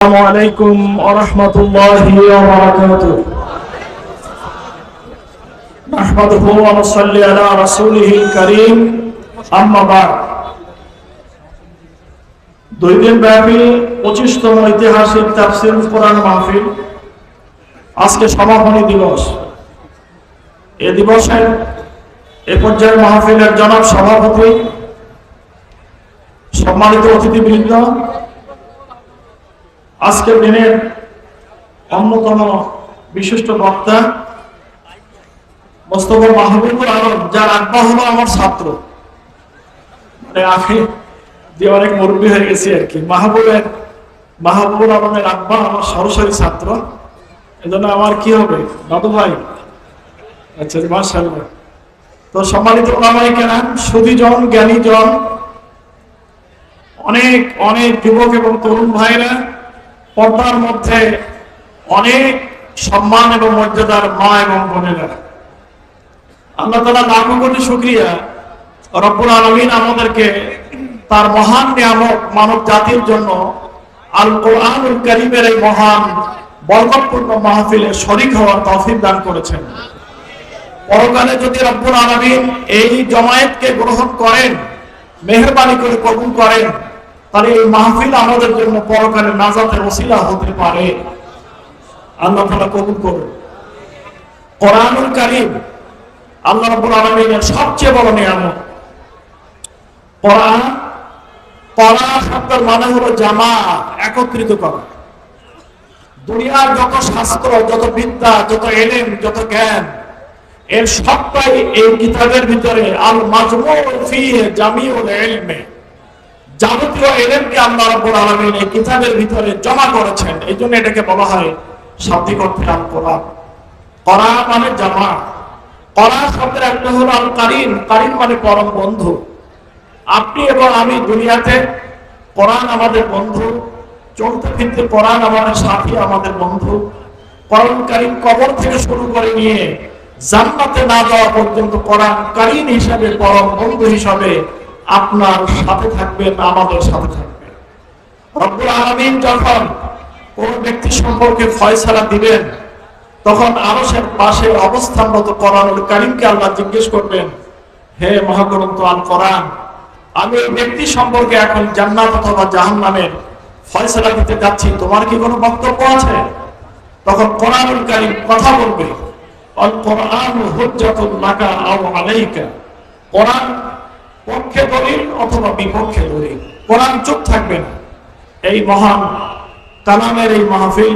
পঁচিশতম আলাইকুম ওরহমতুল্লাহি ওবারাকাতুহু ঐতিহাসিক কোরআন মাহফিল। আজকে সমাপনী দিবস। এ দিবসের এ পর্যায়ের মাহফিলের জনাব সভাপতি, সম্মানিত অতিথিবৃন্দ আজকের দিনের অন্যতম বিশিষ্ট বক্তা মোস্তফা মাহবুবুল আলম, যার আব্বা হলো আমার ছাত্র। মানে আমি দিয়ে অনেক মুরব্বী হয়ে গেছি আর কি। মাহবুবের মাহবুবুল আলমের আব্বা আমার সরাসরি ছাত্র। এজন্য আমার কি হবে? দাদু ভাই? আচ্ছা মার্শাল্লাহ তো সম্মানিত ওলামাই কেন সুদীজন জ্ঞানীজন অনেক অনেক যুবক এবং তরুণ ভাইরা পর্দার মধ্যে অনেক সম্মান এবং মর্যাদার মা এবং বোনেরা। আল্লাহ তালা লাখো কোটি শুক্রিয়া রব্বুল আলমিন আমাদেরকে তার মহান নিয়ামক মানব জাতির জন্য আল কোরআনুল করিমের এই মহান বরকতপূর্ণ মাহফিলে শরিক হওয়ার তৌফিক দান করেছেন। পরকালে যদি রব্বুল আলমিন এই জমায়েতকে গ্রহণ করেন, মেহরবানি করে কবুল করেন তাহলে এই মাহফিল আমাদের জন্য পরকালে নাজাতের ওসিলা হতে পারে। আল্লাহ তালা কবুল করুন। কোরআনুল কারিম আল্লাহ রাব্বুল আলামিনের সবচেয়ে বড় নিয়ামত। কোরআন, পড়া শব্দের মানে হলো জামা একত্রিত করা। দুনিয়ার যত শাস্ত্র, যত বিদ্যা, যত এলেম, যত জ্ঞান, এর সবটাই এই কিতাবের ভিতরে আল মাজমুর ফি জামিউল ইলমে। যাবতীয় এলেমকে আল্লাহ রাব্বুল আলামিন এই কিতাবের ভিতরে জমা করেছেন? এই জন্য এটাকে বলা হয় শাব্দিক অর্থে আল কোরআন। করা মানে জামা। করা শব্দের একটা হলো আল কারিন কারিন মানে পরম বন্ধু। আপনি এবং আমি দুনিয়াতে কোরআন আমাদের বন্ধু। চলতে ফিরতে কোরআন আমাদের সাথী, আমাদের বন্ধু। কোরআন কারিম কবর থেকে শুরু করে নিয়ে জান্নাতে না যাওয়া পর্যন্ত কোরআন কারিন হিসাবে, পরম বন্ধু হিসাবে আপনার সাথে থাকবেন আমাদের সাথে থাকবেন রব্বুল আলামিন যখন কোন ব্যক্তি সম্পর্কে ফয়সালা দিবেন, তখন আরশের পাশে অবস্থানরত কোরআনুল কারিমকে আল্লাহ জিজ্ঞেস করবেন, হে মহাগ্রন্থ আল কোরআন, আমি এই ব্যক্তি সম্পর্কে এখন জান্নাত অথবা জাহান্নামের ফয়সালা দিতে যাচ্ছি, তোমার কি কোনো বক্তব্য আছে? তখন কোরআনুল কারিম কথা বলবে অল কোরআন হুজ্জাতুল আও আলাইকা। কোরআন পক্ষে দলিল অথবা বিপক্ষে দলিল কোরআন চুপ থাকবে না। এই মহান কালামের এই মাহফিল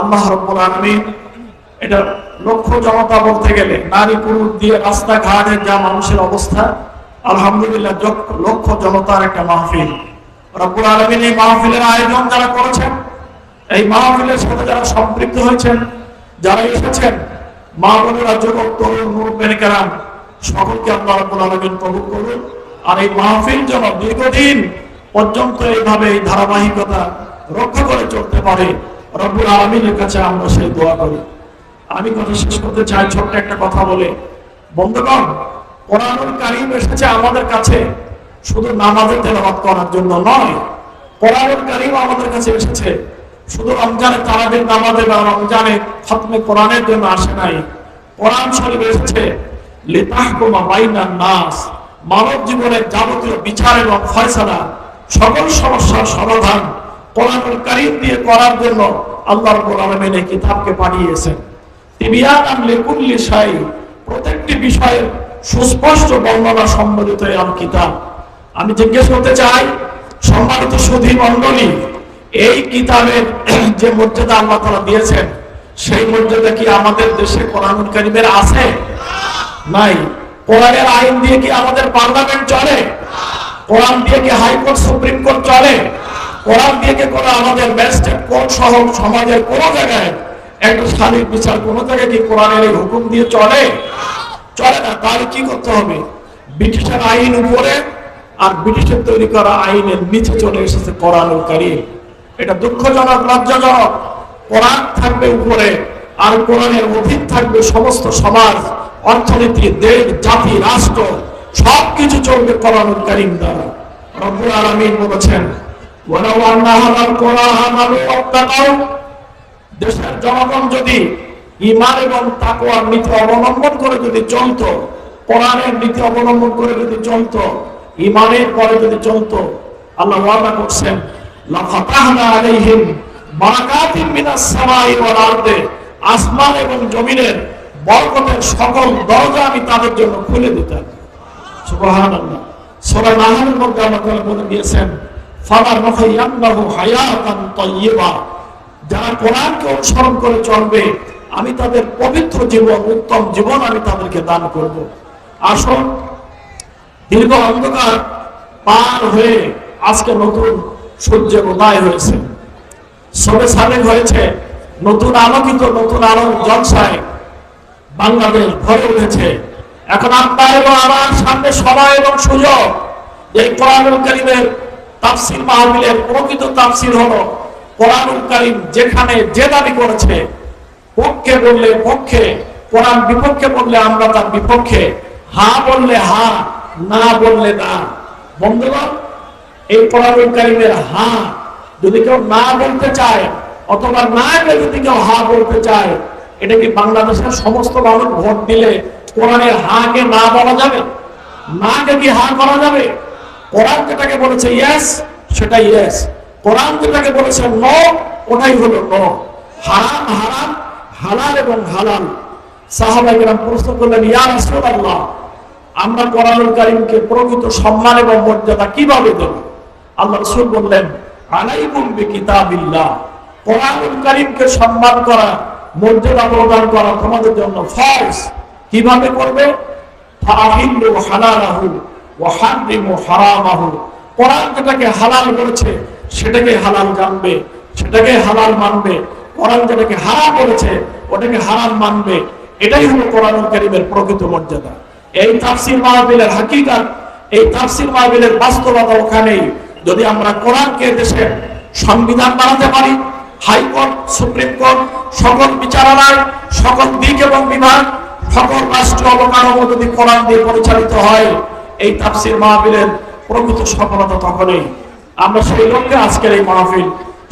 আল্লাহ রব্বুল আলামিন এটা লক্ষ্য জনতা বলতে গেলে নারী পুরুষ দিয়ে রাস্তাঘাটের যা মানুষের অবস্থা, আলহামদুলিল্লাহ লক্ষ জনতার একটা মাহফিল। রব্বুল আলমিন এই মাহফিলের আয়োজন যারা করেছেন, এই মাহফিলের সাথে যারা সম্পৃক্ত হয়েছেন, যারা এসেছেন, মা বোনেরা, যুবক, তরুণ মুরব্বেনিকেরাম সকলকে আল্লাহ রব্বুল আলমিন কবুল করুন। আর এই মাহফিল যেন দীর্ঘদিন পর্যন্ত এইভাবে এই ধারাবাহিকতা রক্ষা করে চলতে পারে, রব্বুল আলমিনের কাছে আমরা সেই দোয়া করি। আমি কথা শেষ করতে চাই, ছোট্ট একটা কথা বলে। বন্ধুগণ, কোরআনুল কারিম এসেছে আমাদের কাছে শুধু নামাজের তেলাবাদ করার জন্য নয়, কোরআনুল কারিম আমাদের কাছে এসেছে। শুধু রমজানে তারাবির নামাজে বা রমজানে খতমে কোরআনের জন্য আসে নাই। কোরআন শরীফ এসেছে, লিতাহকুমা বাইনান নাস। মানব জীবনের যাবতীয় বিচার এবং ফয়সালা, সকল সমস্যার সমাধান কোরআনুল কারিম দিয়ে করার জন্য আল্লাহ রাব্বুল এই কিতাবকে পাঠিয়েছেন। তিবিয়ান লিকুল্লি শাই, প্রত্যেকটি বিষয়ের সুস্পষ্ট বর্ণনা সম্বলিত এই কিতাব। আমি জিজ্ঞেস করতে চাই, সম্মানিত সুধী মণ্ডলী, এই কিতাবের যে মর্যাদা আল্লাহ তারা দিয়েছেন, সেই মর্যাদা কি আমাদের দেশে কোরআনুল কারিমের আছে? নাই। কোরআনের আইন দিয়ে কি আমাদের পার্লামেন্ট চলে? কোরআন দিয়ে কি হাইকোর্ট, সুপ্রিম কোর্ট চলে? কোরআন দিয়ে কি কোনো আমাদের ম্যাজিস্ট্রেট কোর্ট সহ সমাজের কোনো জায়গায় একটা শালীর বিচার কোনো জায়গায় কি কোরআনের হুকুম দিয়ে চলে? চলে না, তাহলে কি করতে হবে? ব্রিটিশের আইন উপরে আর ব্রিটিশের তৈরি করা আইনের নিচে চলে এসেছে কোরআনুল কারিম। এটা দুঃখজনক, লজ্জাজনক। কোরআন থাকবে উপরে আর কোরআনের অধীন থাকবে সমস্ত সমাজ। অর্থনীতি, দেশ, জাতি, রাষ্ট্র, সবকিছু চলবে কোরআনুল করিম দ্বারা। রব্বুল আলমিন বলেছেন দেশের জনগণ যদি ইমান এবং তাকুয়ার নীতি অবলম্বন করে যদি চলত, কোরআনের নীতি অবলম্বন করে যদি চলত ইমানের পরে যদি চলত, আল্লাহ ওয়াদা করছেন, লাফাতাহনা আলাইহিম বারাকাতিন মিনাস সামাই ওয়াল আরদে। আসমান এবং জমিনের বরকতের সকল দরজা আমি তাদের জন্য খুলে দিতাম। অনুসরণ করে চলবে, আমি তাদের পবিত্র জীবন, উত্তম জীবন আমি তাদেরকে দান করব। আসুন, দীর্ঘ অন্ধকার পার হয়ে আজকে নতুন সূর্যের উদয় হয়েছে। সবে সাবেক হয়েছে, নতুন আলোকিত, নতুন আলোর জলসায় বাংলাদেশ ভরে উঠেছে। এখন আপনার এবং আমার সামনে সময় এবং সুযোগ। এই কোরআনুল কারিমের তাফসির মাহফিলের প্রকৃত তাফসির হলো কোরআনুল কারিম যেখানে যে দাবি করেছে, পক্ষে বললে পক্ষে, কোরআন বিপক্ষে বললে আমরা তার বিপক্ষে, হা বললে হা, না বললে না। বন্ধুগণ, এই কোরআনুল কারিমের হা যদি কেউ না বলতে চায়, অথবা না যদি কেউ হা বলতে চায় এটা কি বাংলাদেশের সমস্ত মানুষ ভোট দিলে কোরআনের হাকে না বলা যাবে? নাকে কি হা করা যাবে? কোরআন যেটাকে বলেছে ইয়েস সেটা ইয়েস কোরআন যেটাকে বলেছে নো ওটাই হলো নো হারাম হারাম, হালাল এবং হালাল। সাহাবাই গ্রাম প্রশ্ন করলেন, ইয়া রাসূলুল্লাহ, আমরা কোরআনুল কারীমকে প্রকৃত সম্মান এবং মর্যাদা কীভাবে দেব? আল্লাহ রাসূল বললেন, আলাইকুম বিকিতাবিল্লাহ। কোরআনুল কারীমকে সম্মান করা মর্যাদা প্রদান করা তোমাদের জন্য ফরজ। কীভাবে করবে? কোরআন যেটাকে হালাল করেছে, সেটাকে হালাল জানবে, সেটাকে হালাল মানবে। কোরআন যেটাকে হারাম করেছে, ওটাকে হারাম মানবে। এটাই হলো কোরআনুল কারীমের প্রকৃত মর্যাদা। এই তাফসীর মাহফিলের হাকিকাত, এই তাফসীর মাহফিলের বাস্তবতা ওখানেই। যদি আমরা কোরআনকে দেশের সংবিধান বানাতে পারি হাইকোর্ট সুপ্রিম কোর্ট, সকল বিচারালয়, সকল দিক এবং বিভাগ, সকল রাষ্ট্র অবকাঠামো যদি কোরআন দিয়ে পরিচালিত হয়, এই তাফসির মাহফিলের প্রকৃত সফলতা তখনই। আমরা সেই লক্ষ্যে আজকের এই মাহফিল,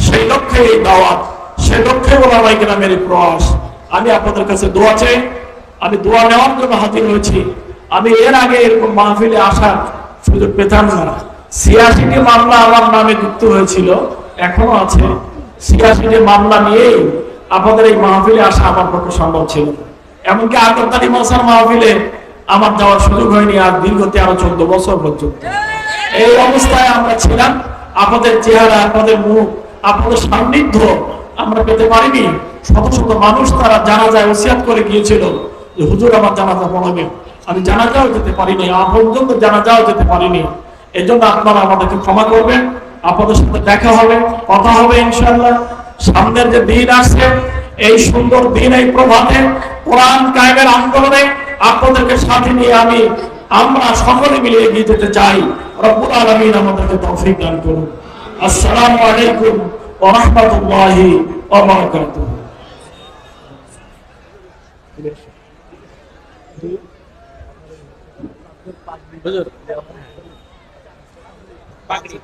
সেই লক্ষ্যে এই দাওয়াত, সেই লক্ষ্যে ওলামাই গ্রামের এই প্রয়াস। আমি আপনাদের কাছে দোয়া চাই, আমি দোয়া নেওয়ার জন্য হাজির হয়েছি। আমি এর আগে এরকম মাহফিলে আসার সুযোগ পেতাম না। ছিয়াশিটি মামলা আমার নামে যুক্ত হয়েছিল, এখনও আছে। ছিয়াশিটি মামলা নিয়েই আপনাদের এই মাহফিলে আসা আমার পক্ষে সম্ভব ছিল। এমনকি আগরতালি মশার মাহফিলে আমার যাওয়ার সুযোগ হয়নি আর দীর্ঘ তেরো চোদ্দ বছর পর্যন্ত। এই অবস্থায় আমরা ছিলাম। আপনাদের চেহারা আপনাদের মুখ আপনাদের সান্নিধ্য আমরা পেতে পারিনি। শত শত মানুষ তারা জানা যায় ওসিয়াত করে গিয়েছিল যে, হুজুর, আমার জানাজা পড়াবেন। আমি জানাজাও যেতে পারিনি আমার পর্যন্ত জানাজাও যেতে পারিনি। এই জন্য আপনারা আমাদেরকে ক্ষমা করবেন। আপনাদের সাথে দেখা হবে, কথা হবে ইনশাল্লাহ সামনের যে দিন আসছে এই সুন্দর দিন এই প্রভাতে কোরআন কায়েমের আন্দোলনে আপনাদেরকে সাথে নিয়ে আমি, আমরা সকলে মিলে এগিয়ে যেতে চাই। রব্বুল আলামিন আমাদেরকে তৌফিক দান করুন। আসসালামু আলাইকুম ওয়া রাহমাতুল্লাহি ওয়া বারাকাতুহু। হুজুর, পাগড়ি।